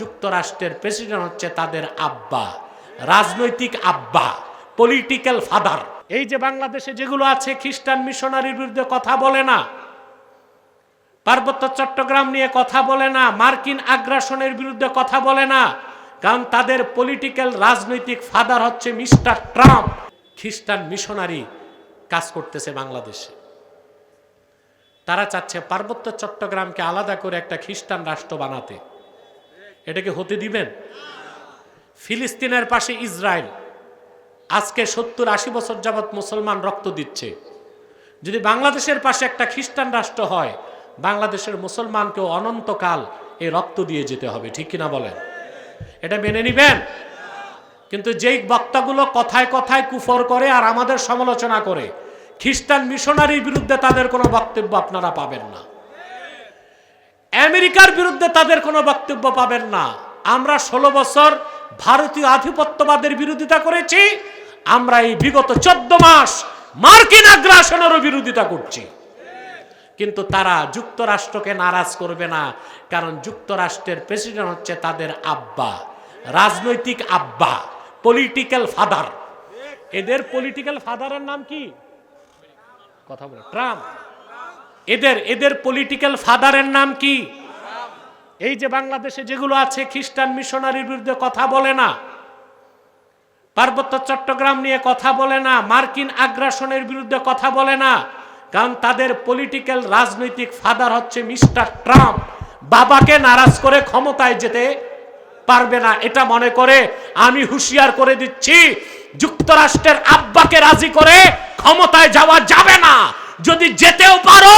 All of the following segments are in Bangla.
যুক্তরাষ্ট্রের প্রেসিডেন্ট হচ্ছে তাদের আব্বা, রাজনৈতিক আব্বা পলিটিক্যাল ফাদার এই যে বাংলাদেশে যেগুলো আছে, খ্রিস্টান মিশনারির বিরুদ্ধে কথা বলে না, পার্বত্য চট্টগ্রাম নিয়ে কথা বলে না, মার্কিন আগ্রাসনের বিরুদ্ধে কথা বলে না, কারণ তাদের পলিটিক্যাল রাজনৈতিক ফাদার হচ্ছে মিস্টার ট্রাম্প। খ্রিস্টান মিশনারি কাজ করতেছে বাংলাদেশে। তারা চাচ্ছে পার্বত্য চট্টগ্রামকে আলাদা করে একটা খ্রিস্টান রাষ্ট্র বানাতে। এটাকে হতে দিবেন? ফিলিস্তিনের পাশে ইসরায়েল। আজকে সত্তর আশি বছর যাবৎ মুসলমান রক্ত দিচ্ছে। যদি বাংলাদেশের পাশে একটা খ্রিস্টান রাষ্ট্র হয়, বাংলাদেশের মুসলমানকেও অনন্তকাল এই রক্ত দিয়ে যেতে হবে, ঠিক কিনা বলেন? এটা মেনে নিবেন? কিন্তু যেই বক্তাগুলো কথায় কথায় কুফর করে আর আমাদের সমালোচনা করে, খ্রিস্টান মিশনারির বিরুদ্ধে তাদের কোনো বক্তব্য আপনারা পাবেন না। আমেরিকার বিরুদ্ধে তাদের কোনো বক্তব্য পাবেন না। আমরা ষোলো বছর ভারতীয় আধিপত্যবাদের বিরোধিতা করেছি, আমরা এই বিগত চোদ্দ মাস মার্কিন আগ্রাসনেরও বিরোধিতা করছি। কিন্তু তারা যুক্তরাষ্ট্রকে নারাজ করবে না, কারণ যুক্তরাষ্ট্রের প্রেসিডেন্ট হচ্ছে তাদের আব্বা, রাজনৈতিক আব্বা পলিটিক্যাল ফাদার এদের পলিটিক্যাল ফাদারের নাম কি? কথা বলে, ট্রাম্প। এদের এদের পলিটিক্যাল ফাদারের নাম কি? এই যে বাংলাদেশে যেগুলো আছে, খ্রিস্টান মিশনারির বিরুদ্ধে কথা বলে না, পার্বত্য চট্টগ্রাম নিয়ে কথা বলে না, মার্কিন আগ্রাসনের বিরুদ্ধে কথা বলে না, কারণ তাদের পলিটিক্যাল রাজনৈতিক ফাদার হচ্ছে মিস্টার ট্রাম্প। বাবাকে নারাজ করে ক্ষমতায় যেতে পারবে না, এটা মনে করে আমি হুঁশিয়ার করে দিচ্ছি, যুক্তরাষ্ট্রের আব্বাকে রাজি করে ক্ষমতায় যাওয়া যাবে না। যদি যেতেও পারো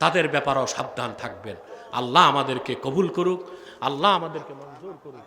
তাদের ব্যাপারেও সাবধান থাকবেন। আল্লাহ আমাদেরকে কবুল করুক আল্লাহ আমাদেরকে মঞ্জুর করুক।